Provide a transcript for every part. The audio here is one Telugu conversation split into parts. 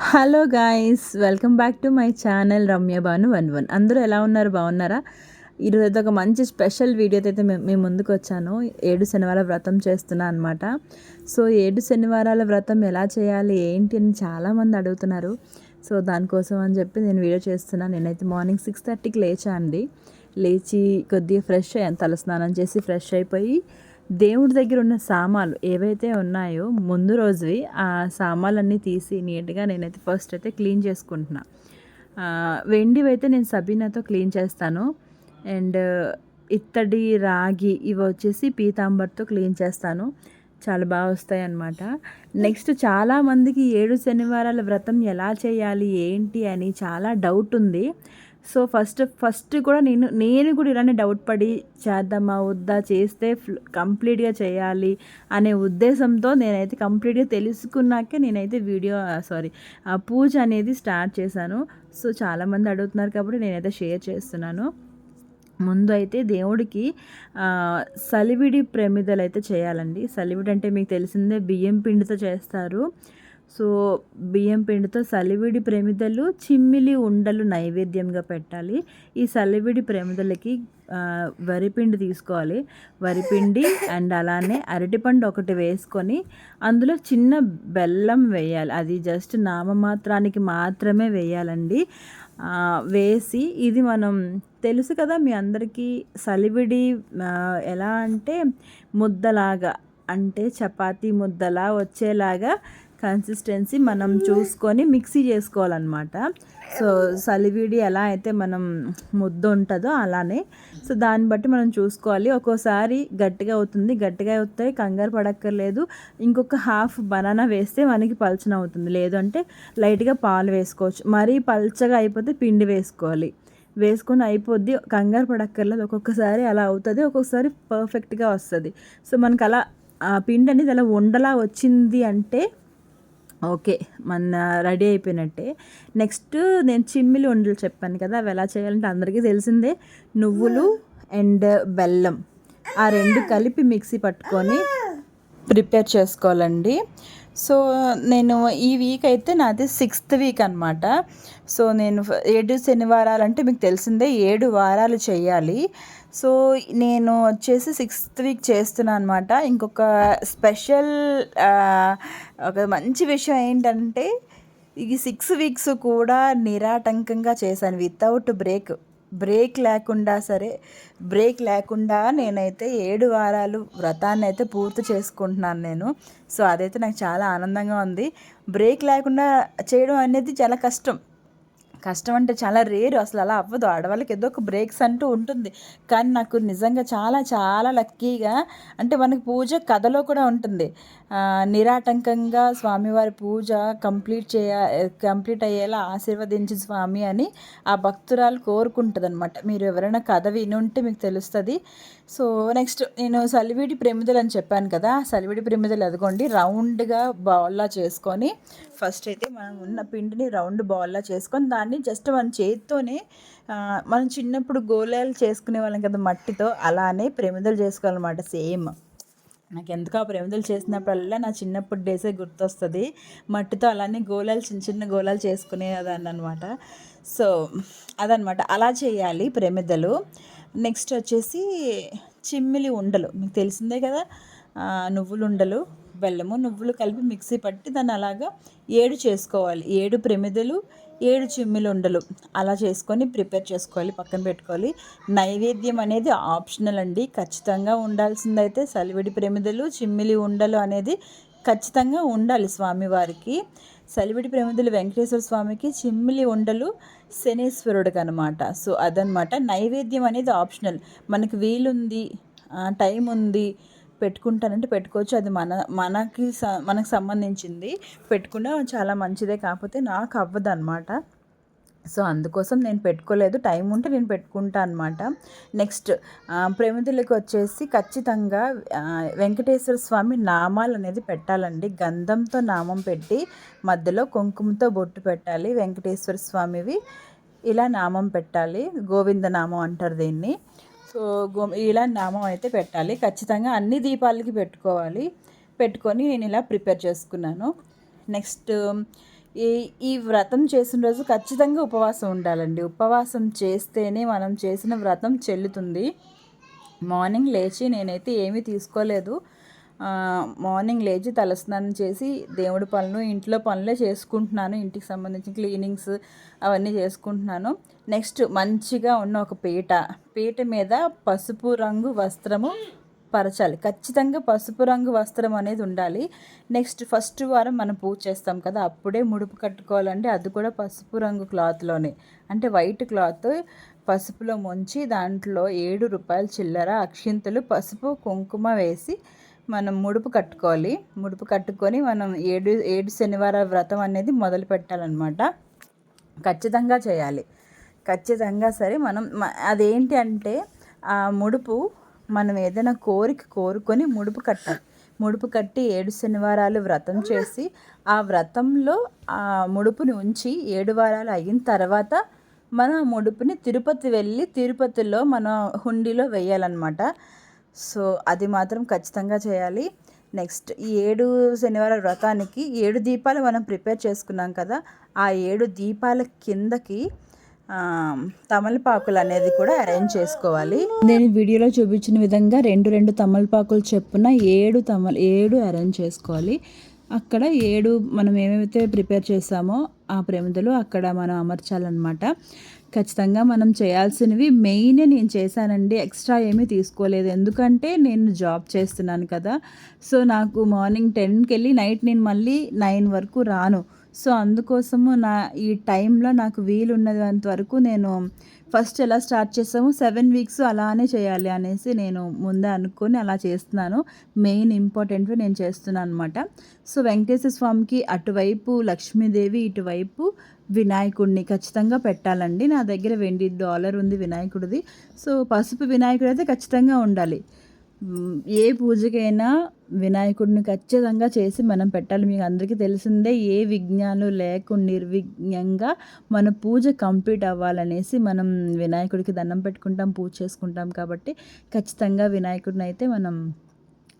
Hello guys welcome back to my channel Ramya Bhanu one one. అందరూ ఎలా ఉన్నారు? బాగున్నారా? ఈరోజు అయితే ఒక మంచి స్పెషల్ వీడియోతో అయితే మేము మేము ముందుకు వచ్చాను. ఏడు శనివారాల వ్రతం చేస్తున్నా అనమాట సో ఏడు శనివారాల వ్రతం ఎలా చేయాలి ఏంటి అని చాలామంది అడుగుతున్నారు. సో దానికోసం అని చెప్పి నేను వీడియో చేస్తున్నాను నేనైతే మార్నింగ్ సిక్స్ థర్టీకి లేచా అండి లేచి కొద్దిగా ఫ్రెష్ అయ్యాను. తలస్నానం చేసి ఫ్రెష్ అయిపోయి దేవుడి దగ్గర ఉన్న సామాన్లు ఏవైతే ఉన్నాయో ముందు రోజువి ఆ సామాన్లన్నీ తీసి నీట్గా నేనైతే ఫస్ట్ అయితే క్లీన్ చేసుకుంటున్నా. వెండివి అయితే నేను సబీనాతో క్లీన్ చేస్తాను. అండ్ ఇత్తడి రాగి ఇవి వచ్చేసి పీతాంబర్తో క్లీన్ చేస్తాను. చాలా బాగా వస్తాయి అన్నమాట నెక్స్ట్ చాలామందికి ఏడు శనివారాల వ్రతం ఎలా చేయాలి ఏంటి అని చాలా డౌట్ ఉంది. సో ఫస్ట్ ఫస్ట్ కూడా నేను నేను కూడా ఇలానే డౌట్ పడి చేద్దామా వద్దా చేస్తే కంప్లీట్గా చేయాలి అనే ఉద్దేశంతో నేనైతే కంప్లీట్గా తెలుసుకున్నాకే నేనైతే వీడియో సారీ పూజ అనేది స్టార్ట్ చేశాను. సో చాలామంది అడుగుతున్నారు కాబట్టి నేనైతే షేర్ చేస్తున్నాను. ముందు అయితే దేవుడికి సలివిడి ప్రమిదలు అయితే చేయాలండి. సలివిడి అంటే మీకు తెలిసిందే బియ్యం పిండితో చేస్తారు. సో బియ్యం పిండితో సలివిడి ప్రమిదలు చిమ్మిలి ఉండలు నైవేద్యంగా పెట్టాలి. ఈ సలివిడి ప్రమిదలకి వరిపిండి తీసుకోవాలి. వరిపిండి అండ్ అలానే అరటిపండు ఒకటి వేసుకొని అందులో చిన్న బెల్లం వేయాలి. అది జస్ట్ నామమాత్రానికి మాత్రమే వేయాలండి. వేసి ఇది మనం తెలుసు కదా మీ అందరికీ సలివిడి ఎలా అంటే ముద్దలాగా అంటే చపాతీ ముద్దలా వచ్చేలాగా కన్సిస్టెన్సీ మనం చూసుకొని మిక్సీ చేసుకోవాలన్నమాట. సో సలివిడి ఎలా అయితే మనం ముద్ద ఉంటుందో అలానే. సో దాన్ని బట్టి మనం చూసుకోవాలి. ఒక్కోసారి గట్టిగా అవుతుంది గట్టిగా అవుతాయి కంగారు పడక్కర్లేదు. ఇంకొక హాఫ్ బనానా వేస్తే మనకి పల్చన అవుతుంది. లేదు అంటే లైట్గా పాలు వేసుకోవచ్చు. మరీ పల్చగా అయిపోతే పిండి వేసుకోవాలి. వేసుకొని అయిపోద్ది కంగారు పడక్కర్లేదు. ఒక్కొక్కసారి అలా అవుతుంది ఒక్కొక్కసారి పర్ఫెక్ట్గా వస్తుంది. సో మనకు అలా ఆ పిండి అనేది అలా ఉండలా వచ్చింది అంటే ఓకే మన రెడీ అయిపోయినట్టే. నెక్స్ట్ నేను చిమ్మిలి ఉండలు చెప్పాను కదా అవి ఎలా చేయాలంటే అందరికీ తెలిసిందే. నువ్వులు అండ్ బెల్లం. ఆ రెండు కలిపి మిక్సీ పట్టుకొని ప్రిపేర్ చేసుకోవాలండి. సో నేను ఈ వీక్ అయితే నాది సిక్స్త్ వీక్ అనమాట సో నేను ఏడు శనివారాలు అంటే మీకు తెలిసిందే ఏడు వారాలు చేయాలి. సో నేను వచ్చేసి సిక్స్త్ వీక్ చేస్తున్నాను అనమాట ఇంకొక స్పెషల్ ఒక మంచి విషయం ఏంటంటే ఈ సిక్స్ వీక్స్ కూడా నిరాటంకంగా చేశాను వితౌట్ బ్రేక్. బ్రేక్ లేకుండా సరే బ్రేక్ లేకుండా నేనైతే ఏడు వారాలు వ్రతాన్ని అయితే పూర్తి చేసుకుంటున్నాను నేను. సో అదైతే నాకు చాలా ఆనందంగా ఉంది. బ్రేక్ లేకుండా చేయడం అనేది చాలా కష్టం. కష్టం అంటే చాలా రేరు అసలు అలా అవ్వదు. ఆడవాళ్ళకి ఏదో ఒక బ్రేక్స్ అంటూ ఉంటుంది. కానీ నాకు నిజంగా చాలా చాలా లక్కీగా అంటే మనకి పూజ కథలో కూడా ఉంటుంది. నిరాటంకంగా స్వామివారి పూజ కంప్లీట్ చేయ కంప్లీట్ అయ్యేలా ఆశీర్వదించు స్వామి అని ఆ భక్తురాలు కోరుకుంటుంది అనమాట మీరు ఎవరైనా కథ వినుంటే మీకు తెలుస్తుంది. సో నెక్స్ట్ నేను సలివిడి ప్రమిదలు అని చెప్పాను కదా సలివిడి ప్రమిదలు అదిగోండి రౌండ్గా బౌల్లా చేసుకొని ఫస్ట్ అయితే మనం ఉన్న పిండిని రౌండ్ బౌల్లా చేసుకొని దాన్ని జస్ట్ మన చేతితోనే మనం చిన్నప్పుడు గోళాలు చేసుకునే వాళ్ళం కదా మట్టితో అలానే ప్రమిదలు చేసుకోవాలన్నమాట సేమ్. నాకు ఎందుకు ఆ ప్రమిదలు చేసినప్పుడల్లా నా చిన్నప్పుడు డేసే గుర్తొస్తుంది. మట్టితో అలానే గోళాలు చిన్న చిన్న గోళాలు చేసుకునేదాన్ని అనమాట సో అదనమాట అలా చేయాలి ప్రమిదలు. నెక్స్ట్ వచ్చేసి చిమ్మిలి ఉండలు. మీకు తెలిసిందే కదా? నువ్వులు ఉండలు బెల్లము నువ్వులు కలిపి మిక్సీ పట్టి దాన్ని అలాగా ఏడు చేసుకోవాలి. ఏడు ప్రమిదలు ఏడు చిమ్మిలి ఉండలు. అలా చేసుకొని ప్రిపేర్ చేసుకోవాలి పక్కన పెట్టుకోవాలి. నైవేద్యం అనేది ఆప్షనల్ అండి. ఖచ్చితంగా ఉండాల్సిందైతే సలివిడి ప్రమిదలు చిమ్మిలి ఉండలు అనేది ఖచ్చితంగా ఉండాలి స్వామివారికి. సలివిడి ప్రమిదలు వెంకటేశ్వర స్వామికి చిమ్మిలి ఉండలు శనేశ్వరుడికి అనమాట సో అదనమాట నైవేద్యం అనేది ఆప్షనల్. మనకి వీలుంది టైం ఉంది పెట్టుకుంటానంటే పెట్టుకోవచ్చు. అది మన మనకి స మనకు సంబంధించింది. పెట్టుకున్నా చాలా మంచిదే. కాకపోతే నాకు అవ్వదు అనమాట సో అందుకోసం నేను పెట్టుకోలేదు. టైం ఉంటే నేను పెట్టుకుంటా అనమాట నెక్స్ట్ ప్రమిదలకు వచ్చేసి ఖచ్చితంగా వెంకటేశ్వర స్వామి నామాలు అనేది పెట్టాలండి. గంధంతో నామం పెట్టి మధ్యలో కుంకుమతో బొట్టు పెట్టాలి వెంకటేశ్వర స్వామివి. ఇలా నామం పెట్టాలి. గోవింద నామం అంటారు దీన్ని. సో గో ఇలా నామం అయితే పెట్టాలి. ఖచ్చితంగా అన్ని దీపాలకి పెట్టుకోవాలి. పెట్టుకొని నేను ఇలా ప్రిపేర్ చేసుకున్నాను. నెక్స్ట్ ఈ ఈ వ్రతం చేసిన రోజు ఖచ్చితంగా ఉపవాసం ఉండాలండి. ఉపవాసం చేస్తేనే మనం చేసిన వ్రతం చెల్లుతుంది. మార్నింగ్ లేచి నేనైతే ఏమీ తీసుకోలేదు. మార్నింగ్ లేచి తలస్నానం చేసి దేవుడి పనులు ఇంట్లో పనులే చేసుకుంటున్నాను. ఇంటికి సంబంధించిన క్లీనింగ్స్ అవన్నీ చేసుకుంటున్నాను. నెక్స్ట్ మంచిగా ఉన్న ఒక పీట. పీట మీద పసుపు రంగు వస్త్రము పరచాలి. ఖచ్చితంగా పసుపు రంగు వస్త్రం అనేది ఉండాలి. నెక్స్ట్ ఫస్ట్ వారం మనం పూజ చేస్తాం కదా అప్పుడే ముడుపు కట్టుకోవాలంటే అది కూడా పసుపు రంగు క్లాత్లోనే అంటే వైట్ క్లాత్ పసుపులో ముంచి దాంట్లో ఏడు రూపాయల చిల్లర అక్షింతలు పసుపు కుంకుమ వేసి మనం ముడుపు కట్టుకోవాలి. ముడుపు కట్టుకొని మనం ఏడు ఏడు శనివార వ్రతం అనేది మొదలు పెట్టాలన్నమాట. ఖచ్చితంగా చేయాలి. ఖచ్చితంగా సరే మనం అదేంటి అంటే ఆ ముడుపు మనం ఏదైనా కోరిక కోరుకొని ముడుపు కట్టాలి. ముడుపు కట్టి ఏడు శనివారాలు వ్రతం చేసి ఆ వ్రతంలో ఆ ముడుపుని ఉంచి ఏడు వారాలు అయిన తర్వాత మనం ఆ ముడుపుని తిరుపతి వెళ్ళి తిరుపతిలో మన హుండీలో వేయాలన్నమాట. సో అది మాత్రం ఖచ్చితంగా చేయాలి. నెక్స్ట్ ఈ ఏడు శనివారం వ్రతానికి ఏడు దీపాలు మనం ప్రిపేర్ చేసుకున్నాం కదా ఆ ఏడు దీపాల కిందకి తమలపాకులు అనేది కూడా అరేంజ్ చేసుకోవాలి. నేను వీడియోలో చూపించిన విధంగా రెండు రెండు తమలపాకులు చెప్పున ఏడు తమల ఏడు అరేంజ్ చేసుకోవాలి. అక్కడ ఏడు మనం ఏమైతే ప్రిపేర్ చేసామో ఆ ప్రమిదలు అక్కడ మనం అమర్చాలన్నమాట. ఖచ్చితంగా మనం చేయాల్సినవి మెయిన్ నేను చేశానండి. ఎక్స్ట్రా ఏమీ తీసుకోలేదు. ఎందుకంటే నేను జాబ్ చేస్తున్నాను కదా. సో నాకు మార్నింగ్ టెన్కి వెళ్ళి నైట్ నేను మళ్ళీ నైన్ వరకు రాను. సో అందుకోసము నా ఈ టైంలో నాకు వీలు ఉన్నంత వరకు నేను ఫస్ట్ ఎలా స్టార్ట్ చేసాము సెవెన్ వీక్స్ అలానే చేయాలి అనేసి నేను ముందే అనుకొని అలా చేస్తున్నాను. మెయిన్ ఇంపార్టెంట్ నేను చేస్తున్నాను అనమాట సో వెంకటేశ్వర స్వామికి అటువైపు లక్ష్మీదేవి ఇటువైపు వినాయకుడిని ఖచ్చితంగా పెట్టాలండి. నా దగ్గర వెండి డాలర్ ఉంది వినాయకుడిది. సో పసుపు వినాయకుడు అయితే ఖచ్చితంగా ఉండాలి. ఏ పూజకైనా వినాయకుడిని ఖచ్చితంగా చేసి మనం పెట్టాలి. మీకు అందరికీ తెలిసిందే ఏ విఘ్నాలు లేకుండా నిర్విఘ్నంగా మన పూజ కంప్లీట్ అవ్వాలనేసి మనం వినాయకుడికి దండం పెట్టుకుంటాం పూజ చేసుకుంటాం కాబట్టి ఖచ్చితంగా వినాయకుడిని అయితే మనం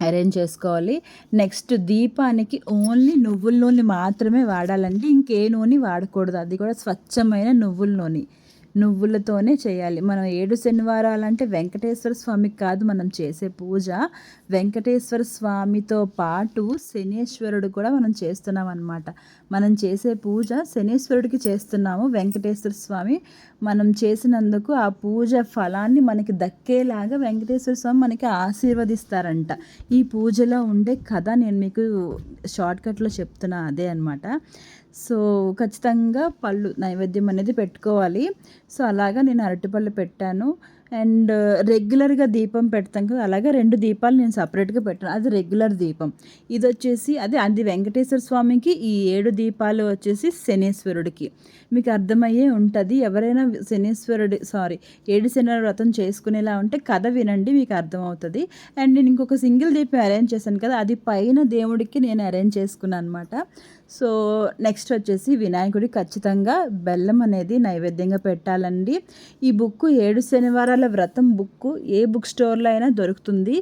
అరేంజ్ చేసుకోవాలి. నెక్స్ట్ దీపానికి ఓన్లీ నువ్వుల నూనె మాత్రమే వాడాలండి. ఇంకే నూనె వాడకూడదు. అది కూడా స్వచ్ఛమైన నువ్వుల నూనె. నువ్వులతోనే చేయాలి. మనం ఏడు శనివారాలు అంటే వెంకటేశ్వర స్వామికి కాదు మనం చేసే పూజ. వెంకటేశ్వర స్వామితో పాటు శనేశ్వరుడు కూడా మనం చేస్తున్నాం అనమాట మనం చేసే పూజ శనేశ్వరుడికి చేస్తున్నాము. వెంకటేశ్వర స్వామి మనం చేసినందుకు ఆ పూజ ఫలాన్ని మనకి దక్కేలాగా వెంకటేశ్వర స్వామి మనకి ఆశీర్వదిస్తారంట. ఈ పూజలో ఉండే కథ నేను మీకు షార్ట్కట్లో చెప్తున్నా అదే అనమాట సో ఖచ్చితంగా పళ్ళు నైవేద్యం అనేది పెట్టుకోవాలి. సో అలాగా నేను అరటిపళ్ళు పెట్టాను. అండ్ రెగ్యులర్గా దీపం పెడతాం కదా అలాగే రెండు దీపాలు నేను సపరేట్గా పెట్టాను. అది రెగ్యులర్ దీపం. ఇది వచ్చేసి అది అది వెంకటేశ్వర స్వామికి ఈ ఏడు దీపాలు వచ్చేసి శనేశ్వరుడికి. మీకు అర్థమయ్యే ఉంటుంది. ఎవరైనా శనేశ్వరుడి సారీ ఏడు శని వ్రతం చేసుకునేలా ఉంటే కథ వినండి మీకు అర్థమవుతుంది. అండ్ నేను ఇంకొక సింగిల్ దీపం అరేంజ్ చేశాను కదా అది పైన దేవుడికి నేను అరేంజ్ చేసుకున్నాను అనమాట సో నెక్స్ట్ వచ్చేసి వినాయకుడి ఖచ్చితంగా బెల్లం అనేది నైవేద్యంగా పెట్టాలండి. ఈ బుక్ ఏడు శనివారాల వ్రతం బుక్ ఏ బుక్ స్టోర్లో అయినా దొరుకుతుంది.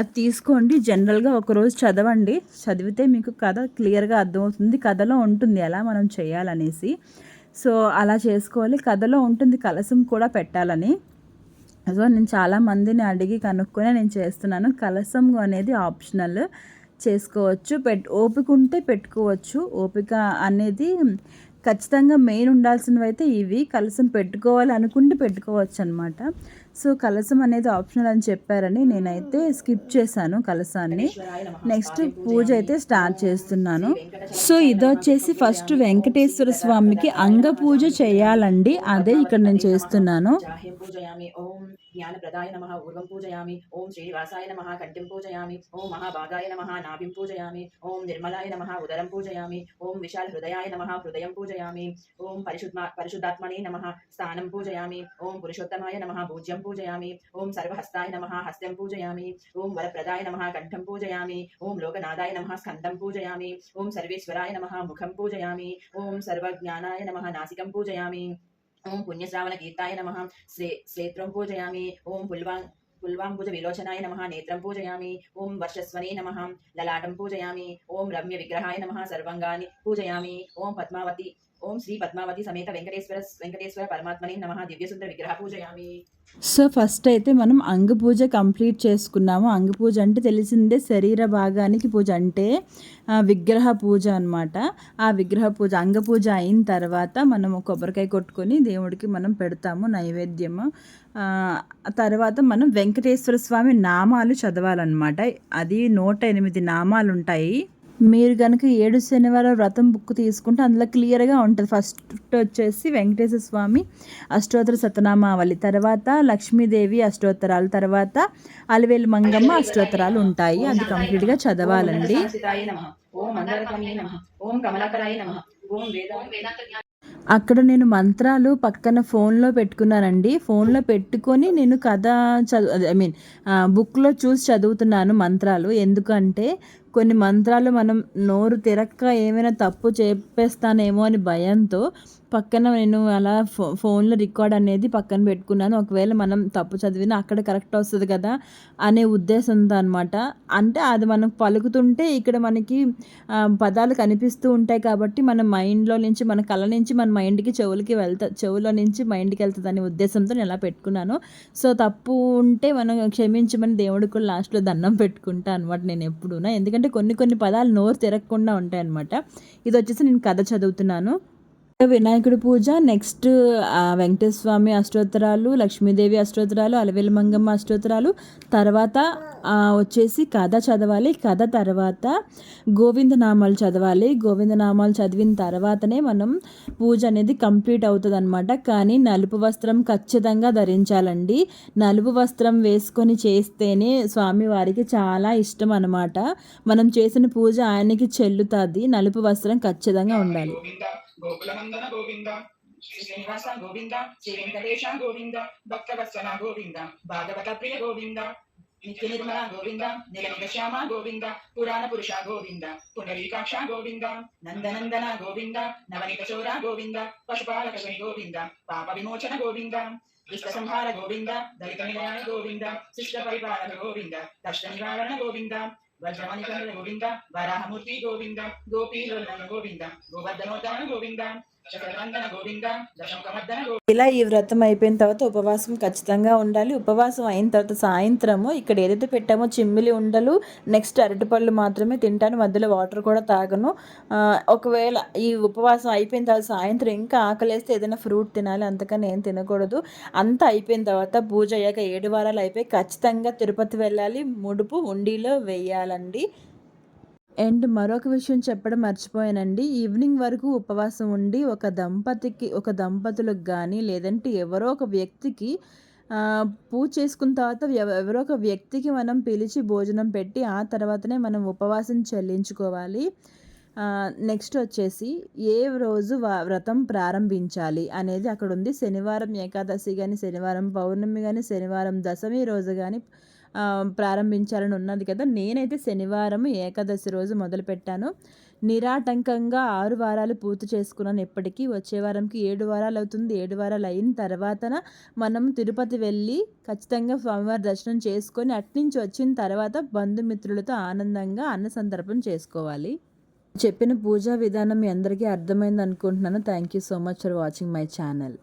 అది తీసుకోండి జనరల్గా ఒకరోజు చదవండి. చదివితే మీకు కథ క్లియర్గా అర్థమవుతుంది కథలో ఉంటుంది ఎలా మనం చేయాలనేసి. సో అలా చేసుకోవాలి కథలో ఉంటుంది కలసం కూడా పెట్టాలని. సో నేను చాలా మందిని అడిగి కనుక్కొని నేను చేస్తున్నాను. కలసం అనేది ఆప్షనల్. చేసుకోవచ్చు పెట్ ఓపిక ఉంటే పెట్టుకోవచ్చు. ఓపిక అనేది ఖచ్చితంగా మెయిన్ ఉండాల్సినవి అయితే ఇవి. కలసం పెట్టుకోవాలి అనుకుంటే పెట్టుకోవచ్చు అనమాట సో కలసం అనేది ఆప్షనల్ అని చెప్పారని నేనైతే స్కిప్ చేశాను కలసాన్ని. నెక్స్ట్ పూజ అయితే స్టార్ట్ చేస్తున్నాను. సో ఇదొచ్చేసి ఫస్ట్ వెంకటేశ్వర స్వామికి అంగ పూజ చేయాలండి. అదే ఇక్కడ నేను చేస్తున్నాను. ज्ञानप्रदाय नमः ऊर्वं पूजयामि ॐ श्रीनिवासाय नमः कण्ठं पूजयामि ॐ महाभागाय नमः नाभिं पूजयामि ॐ निर्मलाय नमः उदरं पूजयामि ॐ विशालहृदयाय नमः हृदयं पूजयामि ॐ परिशुद्धा परिशुद्धात्मने नमः स्थानं पूजयामि ॐ पुरुषोत्तमाय नमः पूज्यं पूजयामि ॐ सर्वहस्ताय नमः पूजयामि ॐ वरप्रदाय नमः कण्ठं पूजयामि ॐ लोकनादाय नमः स्कन्दं पूजयामि ॐ सर्वेश्वराय नमः मुखं पूजयामि ॐ सर्वज्ञानाय नमः नासिकं पूजयामि ఓం పుణ్యశ్రావణ కీర్తాయ నమ. శ్రే శ్రేత్రం పూజయామి. ఓం పుల్వాంగ్ పుల్వాంబుజ విలోచనాయ నమ. నేత్రం పూజయామి. ఓం వర్షస్వనే నమ. లలాటం పూజయామి. ఓం రమ్య విగ్రహాయ నమ. సర్వంగాని పూజయామి. ఓం పద్మావతి. ఓం శ్రీ పద్మావతి సమేత వెంకటేశ్వర వెంకటేశ్వర పరమాత్మని నమ. దివ్యసుందర విగ్రహ పూజయామి. సో ఫస్ట్ అయితే మనం అంగ పూజ కంప్లీట్ చేసుకున్నాము. అంగ పూజ అంటే తెలిసిందే శరీర భాగానికి పూజ అంటే విగ్రహ పూజ అనమాట ఆ విగ్రహ పూజ అంగ పూజ అయిన తర్వాత మనం కొబ్బరికాయ కొట్టుకొని దేవుడికి మనం పెడతాము నైవేద్యము. తర్వాత మనం వెంకటేశ్వర స్వామి నామాలు చదవాలన్నమాట. అది నూట ఎనిమిది నామాలు ఉంటాయి మీరు కనుక ఏడు శనివారం వ్రతం బుక్ తీసుకుంటే అందులో క్లియర్గా ఉంటుంది. ఫస్ట్ వచ్చేసి వెంకటేశ్వర స్వామి అష్టోత్తర సతనామావళి తర్వాత లక్ష్మీదేవి అష్టోత్తరాలు తర్వాత అలివేలు మంగమ్మ అష్టోత్తరాలు ఉంటాయి. అది కంప్లీట్గా చదవాలండి. అక్కడ నేను మంత్రాలు పక్కన ఫోన్లో పెట్టుకున్నానండి. ఫోన్లో పెట్టుకొని నేను కథ చదువు ఐ మీన్ బుక్లో చూసి చదువుతున్నాను మంత్రాలు. ఎందుకంటే కొన్ని మంత్రాలు మనం నోరు తిరక్క ఏమైనా తప్పు చెప్పేస్తానేమో అని భయంతో పక్కన నేను అలా ఫో ఫోన్లో రికార్డ్ అనేది పక్కన పెట్టుకున్నాను. ఒకవేళ మనం తప్పు చదివినా అక్కడ కరెక్ట్ వస్తుంది కదా అనే ఉద్దేశంతో అనమాట అంటే అది మనం పలుకుతుంటే ఇక్కడ మనకి పదాలు కనిపిస్తూ ఉంటాయి కాబట్టి మన మైండ్లో నుంచి మన కళ్ళ నుంచి మన మైండ్కి చెవులకి వెళ్తా చెవులో నుంచి మైండ్కి వెళ్తుంది అనే ఉద్దేశంతో నేను అలా పెట్టుకున్నాను. సో తప్పు ఉంటే మనం క్షమించమని దేవుడికి కూడా లాస్ట్లో దండం పెట్టుకుంటా అనమాట నేను ఎప్పుడూనా. ఎందుకంటే కొన్ని కొన్ని పదాలు నోరు తిరగకుండా ఉంటాయి అనమాట ఇది వచ్చేసి నేను కథ చదువుతున్నాను. వినాయకుడి పూజ నెక్స్ట్ వెంకటేశ్వమి అష్టోత్తరాలు లక్ష్మీదేవి అష్టోత్తరాలు అలవేలు మంగమ్మ అష్టోత్తరాలు. తర్వాత వచ్చేసి కథ చదవాలి. కథ తర్వాత గోవిందనామాలు చదవాలి. గోవిందనామాలు చదివిన తర్వాతనే మనం పూజ అనేది కంప్లీట్ అవుతుంది అనమాట కానీ నలుపు వస్త్రం ఖచ్చితంగా ధరించాలండి. నలుపు వస్త్రం వేసుకొని చేస్తేనే స్వామివారికి చాలా ఇష్టం అనమాట మనం చేసిన పూజ ఆయనకి చెల్లుతుంది. నలుపు వస్త్రం ఖచ్చితంగా ఉండాలి. గోకులనందన గోవింద శ్రీ శ్రీనివాస గోవింద శ్రీ వెంకటేశ గోవింద భక్తవత్సల గోవింద భాగవత ప్రియ గోవింద నిత్య నిర్మల గోవింద నిలమిక శ్యామ గోవింద పురాణ పురుష గోవింద పునరీకాక్ష గోవింద నందనందన గోవింద నవనిత చోర గోవింద పశుపాలక శ్రీ గోవింద పాప విమోచన గోవింద దుష్ట సంహార గోవింద దళిత నివారణ గోవింద శిష్ట పరిపాలన గోవింద కష్ట నివారణ గోవింద వజ్రమణికంద్ర గోవింద వరాహమూర్తి గోవింద గోపీలోలన గోవింద గోవర్ధనోత్తరణ గోవింద ఇలా ఈ వ్రతం అయిపోయిన తర్వాత ఉపవాసం ఖచ్చితంగా ఉండాలి. ఉపవాసం అయిన తర్వాత సాయంత్రము ఇక్కడ ఏదైతే పెట్టామో చిమ్మిలి ఉండలు నెక్స్ట్ అరటిపళ్ళు మాత్రమే తింటాను. మధ్యలో వాటర్ కూడా తాగను. ఒకవేళ ఈ ఉపవాసం అయిపోయిన తర్వాత సాయంత్రం ఇంకా ఆకలేస్తే ఏదైనా ఫ్రూట్ తినాలి. అంతకని ఏం తినకూడదు. అంతా అయిపోయిన తర్వాత పూజ అయ్యాక ఏడు వారాలు అయిపోయి ఖచ్చితంగా తిరుపతి వెళ్ళాలి. ముడుపు ఉండిలో వేయాలండి. అండ్ మరొక విషయం చెప్పడం మర్చిపోయానండి. ఈవినింగ్ వరకు ఉపవాసం ఉండి ఒక దంపతికి ఒక దంపతులకు కానీ లేదంటే ఎవరో ఒక వ్యక్తికి పూజ చేసుకున్న తర్వాత ఎవరో ఒక వ్యక్తికి మనం పిలిచి భోజనం పెట్టి ఆ తర్వాతనే మనం ఉపవాసం చెల్లించుకోవాలి. నెక్స్ట్ వచ్చేసి ఏ రోజు వా- వ్రతం ప్రారంభించాలి అనేది అక్కడ ఉంది శనివారం ఏకాదశి కానీ శనివారం పౌర్ణమి కానీ శనివారం దశమి రోజు కానీ ప్రారంభించాలని ఉన్నది కదా. నేనైతే శనివారం ఏకాదశి రోజు మొదలుపెట్టాను. నిరాటంకంగా ఆరు వారాలు పూర్తి చేసుకున్నాను ఎప్పటికీ. వచ్చే వారంకి ఏడు వారాలు అవుతుంది. ఏడు వారాలు అయిన తర్వాతన మనం తిరుపతి వెళ్ళి ఖచ్చితంగా స్వామివారి దర్శనం చేసుకొని అట్నుంచి వచ్చిన తర్వాత బంధుమిత్రులతో ఆనందంగా అన్న సందర్భం చేసుకోవాలి. చెప్పిన పూజా విధానం మీ అందరికీ అర్థమైంది అనుకుంటున్నాను thank you so much for watching my channel.